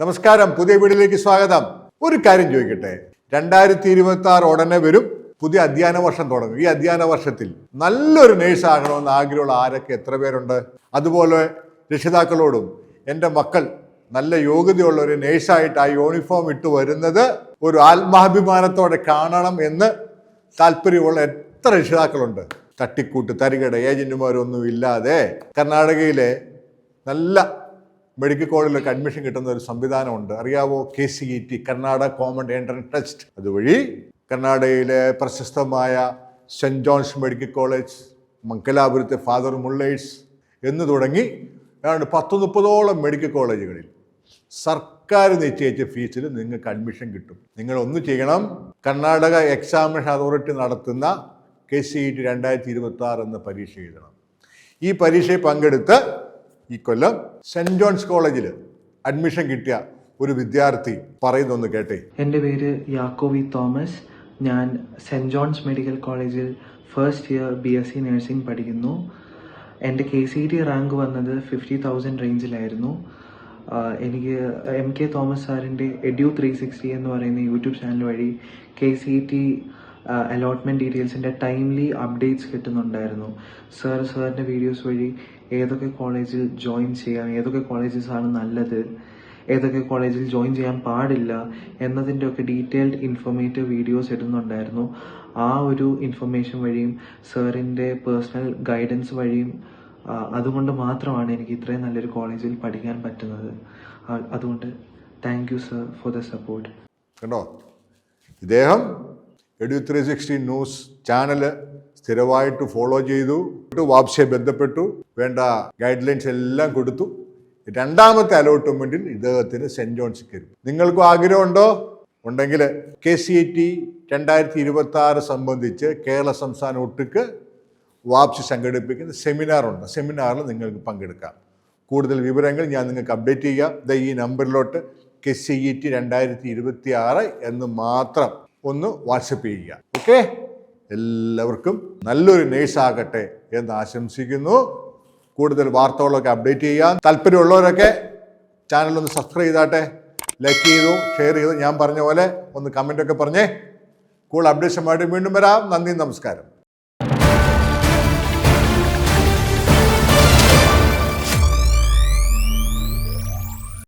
നമസ്കാരം. പുതിയ വീടിലേക്ക് സ്വാഗതം. ഒരു കാര്യം ചോദിക്കട്ടെ? രണ്ടായിരത്തി ഇരുപത്തി ആറ് ഉടനെ വരും. പുതിയ അധ്യയന വർഷം തുടങ്ങും. ഈ അധ്യയന വർഷത്തിൽ നല്ലൊരു നേഴ്സ് ആകണമെന്ന് ആഗ്രഹമുള്ള ആരൊക്കെ എത്ര പേരുണ്ട്? അതുപോലെ രക്ഷിതാക്കളോടും എന്റെ മക്കൾ നല്ല യോഗ്യതയുള്ള ഒരു നേഴ്സായിട്ട് ആ യൂണിഫോം ഇട്ട് വരുന്നത് ഒരു ആത്മാഭിമാനത്തോടെ കാണണം എന്ന് താല്പര്യമുള്ള എത്ര രക്ഷിതാക്കളുണ്ട്? തട്ടിക്കൂട്ട് തരികട ഏജന്റുമാരൊന്നും ഇല്ലാതെ കർണാടകയിലെ നല്ല മെഡിക്കൽ കോളേജിലൊക്കെ അഡ്മിഷൻ കിട്ടുന്ന ഒരു സംവിധാനമുണ്ട്. അറിയാവോ? K C E T Karnataka common entrance test അതുവഴി കർണാടകയിലെ പ്രശസ്തമായ സെന്റ് ജോൺസ് മെഡിക്കൽ കോളേജ് മംഗലാപുരത്തെ ഫാദർ മുള്ളേഴ്സ് എന്ന് തുടങ്ങി ഏതാണ്ട് പത്ത് മുപ്പതോളം മെഡിക്കൽ കോളേജുകളിൽ സർക്കാർ നിശ്ചയിച്ച ഫീസിൽ നിങ്ങൾക്ക് അഡ്മിഷൻ കിട്ടും. നിങ്ങൾ ഒന്ന് ചെയ്യണം. കർണാടക എക്സാമിനേഷൻ അതോറിറ്റി നടത്തുന്ന കെ സി ഇ ടി രണ്ടായിരത്തി ഇരുപത്തി ആറ് എന്ന പരീക്ഷ എഴുതണം. ഈ പരീക്ഷയിൽ പങ്കെടുത്ത് ഈ കൊല്ലം സെന്റ് ജോൺസ് കോളേജിൽ അഡ്മിഷൻ കിട്ടിയ ഒരു വിദ്യാർത്ഥി പറയുന്നൊന്ന് കേട്ടേ. എന്റെ പേര് യാക്കോവി തോമസ്. ഞാൻ സെന്റ് ജോൺസ് മെഡിക്കൽ കോളേജിൽ first year B S C nursing പഠിക്കുന്നു. എന്റെ കെ സി ടി റാങ്ക് വന്നത് ഫിഫ്റ്റി തൗസൻഡ് റേഞ്ചിലായിരുന്നു എനിക്ക് എം കെ തോമസ് സാറിന്റെ എഡ്യൂ ത്രീ സിക്സ്റ്റി എന്ന് പറയുന്ന യൂട്യൂബ് ചാനൽ വഴി കെ സി ടി അലോട്ട്മെന്റ് ഡീറ്റെയിൽസിന്റെ ടൈംലി അപ്ഡേറ്റ്സ് കിട്ടുന്നുണ്ടായിരുന്നു. സാർ സാറിന്റെ വീഡിയോസ് വഴി ഏതൊക്കെ കോളേജിൽ ജോയിൻ ചെയ്യാം ഏതൊക്കെ കോളേജസ് ആണ് നല്ലത് ഏതൊക്കെ കോളേജിൽ ജോയിൻ ചെയ്യാൻ പാടില്ല എന്നതിന്റെ ഒക്കെ ഡീറ്റെയിൽഡ് ഇൻഫോർമേറ്റീവ് വീഡിയോസ് ഇടുന്നുണ്ടായിരുന്നു. ആ ഒരു ഇൻഫർമേഷൻ വഴിയും സാറിന്റെ പേഴ്സണൽ ഗൈഡൻസ് വഴിയും അതുകൊണ്ട് മാത്രമാണ് എനിക്ക് ഇത്രയും നല്ലൊരു കോളേജിൽ പഠിക്കാൻ പറ്റുന്നത്. അതുകൊണ്ട് thank you sir for the support കണ്ടോ? ഇദ്ദേഹം edu three sixty news channel സ്ഥിരമായിട്ട് ഫോളോ ചെയ്തു. വാപ്സിയെ ബന്ധപ്പെട്ടു. വേണ്ട ഗൈഡ് ലൈൻസ് എല്ലാം കൊടുത്തു. രണ്ടാമത്തെ അലോട്ട്മെന്റിൽ ഇദ്ദേഹത്തിന് സെന്റ് ജോൺസ് കയറി. നിങ്ങൾക്കും ആഗ്രഹമുണ്ടോ? ഉണ്ടെങ്കിൽ കെ സി ഐ ടി രണ്ടായിരത്തി ഇരുപത്തി ആറ് സംബന്ധിച്ച് കേരള സംസ്ഥാന ഒട്ടുക്ക് വാപ്സി സംഘടിപ്പിക്കുന്ന സെമിനാറുണ്ട് സെമിനാറിൽ നിങ്ങൾക്ക് പങ്കെടുക്കാം. കൂടുതൽ വിവരങ്ങൾ ഞാൻ നിങ്ങൾക്ക് അപ്ഡേറ്റ് ചെയ്യാം. ദ ഈ നമ്പറിലോട്ട് കെ സി ഇ ടി രണ്ടായിരത്തി ഇരുപത്തി ആറ് എന്ന് മാത്രം ഒന്ന് വാട്സപ്പ് ചെയ്യുക. ഓക്കെ എല്ലാവർക്കും നല്ലൊരു നേഴ്സ് ആകട്ടെ എന്ന് ആശംസിക്കുന്നു. കൂടുതൽ വാർത്തകളൊക്കെ അപ്ഡേറ്റ് ചെയ്യാൻ താല്പര്യമുള്ളവരൊക്കെ ചാനൽ ഒന്ന് സബ്സ്ക്രൈബ് ചെയ്താട്ടെ. ലൈക്ക് ചെയ്തു ഷെയർ ചെയ്തു. ഞാൻ പറഞ്ഞ പോലെ ഒന്ന് കമന്റ് ഒക്കെ പറഞ്ഞേ കൂടുതൽ അപ്ഡേഷനുമായിട്ട് വീണ്ടും വരാം. നന്ദി നമസ്കാരം.